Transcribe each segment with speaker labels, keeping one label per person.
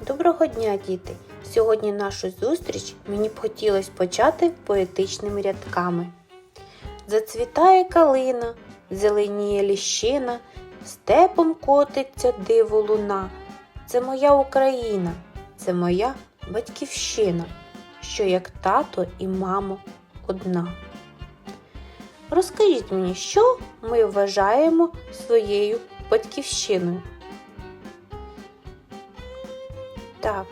Speaker 1: Доброго дня, діти! Сьогодні нашу зустріч мені б хотілося почати поетичними рядками. Зацвітає калина, зеленіє ліщина, степом котиться диво луна. Це моя Україна, це моя батьківщина, що як тато і мамо одна. Розкажіть мені, що ми вважаємо своєю батьківщиною? Так,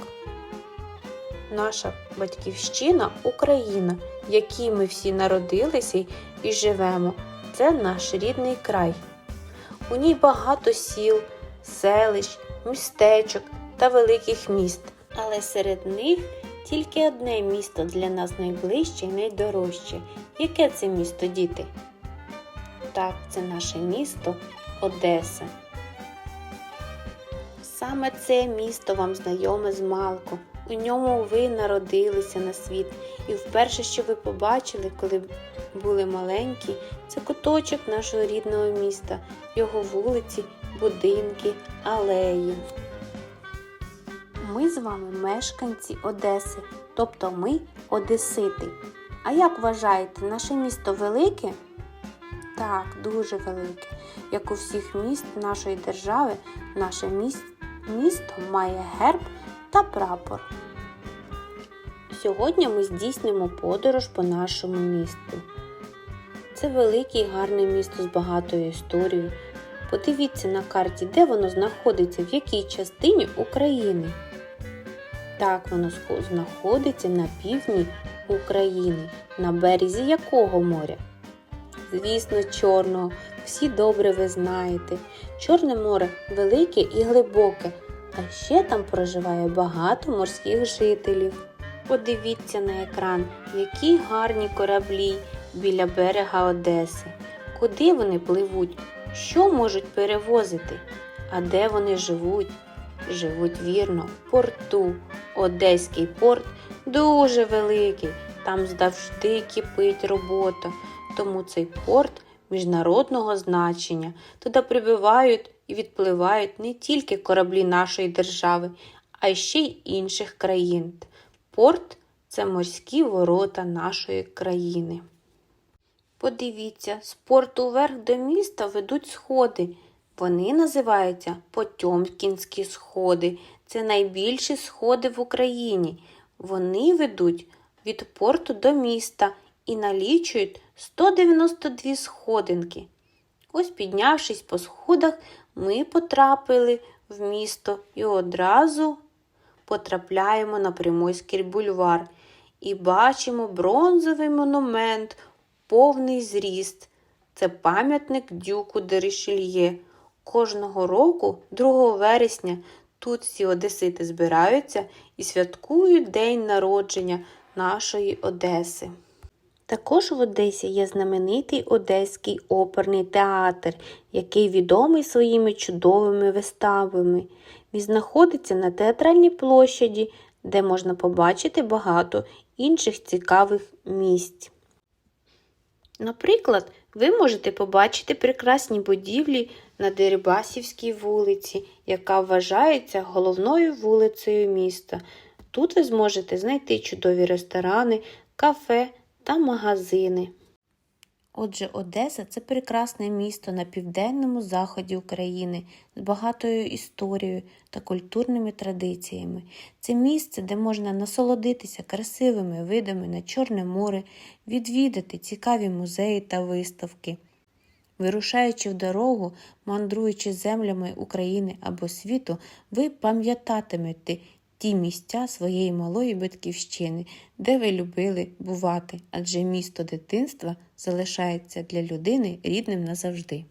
Speaker 1: наша батьківщина Україна, в якій ми всі народилися і живемо, це наш рідний край. У ній багато сіл, селищ, містечок та великих міст. Але серед них тільки одне місто для нас найближче і найдорожче. Яке це місто, діти? Так, це наше місто Одеса. Саме це місто вам знайоме з малку. У ньому ви народилися на світ, і вперше, що ви побачили, коли були маленькі, це куточок нашого рідного міста, його вулиці, будинки, алеї. Ми з вами мешканці Одеси, тобто ми одесити. А як вважаєте, наше місто велике? Так, дуже велике. Як у всіх міст нашої держави, наше міс- місто має герб та прапор. Сьогодні ми здійснимо подорож по нашому місту. Це велике і гарне місто з багатою історією. Подивіться на карті, де воно знаходиться, в якій частині України. Так, воно знаходиться на півдні України, на березі якого моря? Звісно, чорного. Всі добре ви знаєте. Чорне море велике і глибоке, а ще там проживає багато морських жителів. Подивіться на екран, які гарні кораблі біля берега Одеси. Куди вони пливуть? Що можуть перевозити? А де вони живуть? Живуть вірно в порту. Одеський порт дуже великий, там завжди кипить робота. Тому цей порт міжнародного значення. Туди прибувають і відпливають не тільки кораблі нашої держави, а ще й інших країн. Порт це морські ворота нашої країни. Подивіться, з порту вверх до міста ведуть сходи. Вони називаються Потьомкінські сходи. Це найбільші сходи в Україні. Вони ведуть від порту до міста і налічують 192 сходинки. Ось піднявшись по сходах, ми потрапили в місто і одразу потрапляємо на Приморський бульвар і бачимо бронзовий монумент, повний зріст. Це пам'ятник дюку де Ришельє. Кожного року, 2 вересня, тут всі одесити збираються і святкують день народження нашої Одеси. Також в Одесі є знаменитий Одеський оперний театр, який відомий своїми чудовими виставами. Він знаходиться на театральній площаді, де можна побачити багато інших цікавих місць. Наприклад, ви можете побачити прекрасні будівлі на Дерибасівській вулиці, яка вважається головною вулицею міста. Тут ви зможете знайти чудові ресторани, кафе та магазини. Отже, Одеса це прекрасне місто на південному заході України з багатою історією та культурними традиціями. Це місце, де можна насолодитися красивими видами на Чорне море, відвідати цікаві музеї та виставки. Вирушаючи в дорогу, мандруючи землями України або світу, ви пам'ятатимете ті місця своєї малої батьківщини, де ви любили бувати, адже місто дитинства залишається для людини рідним назавжди.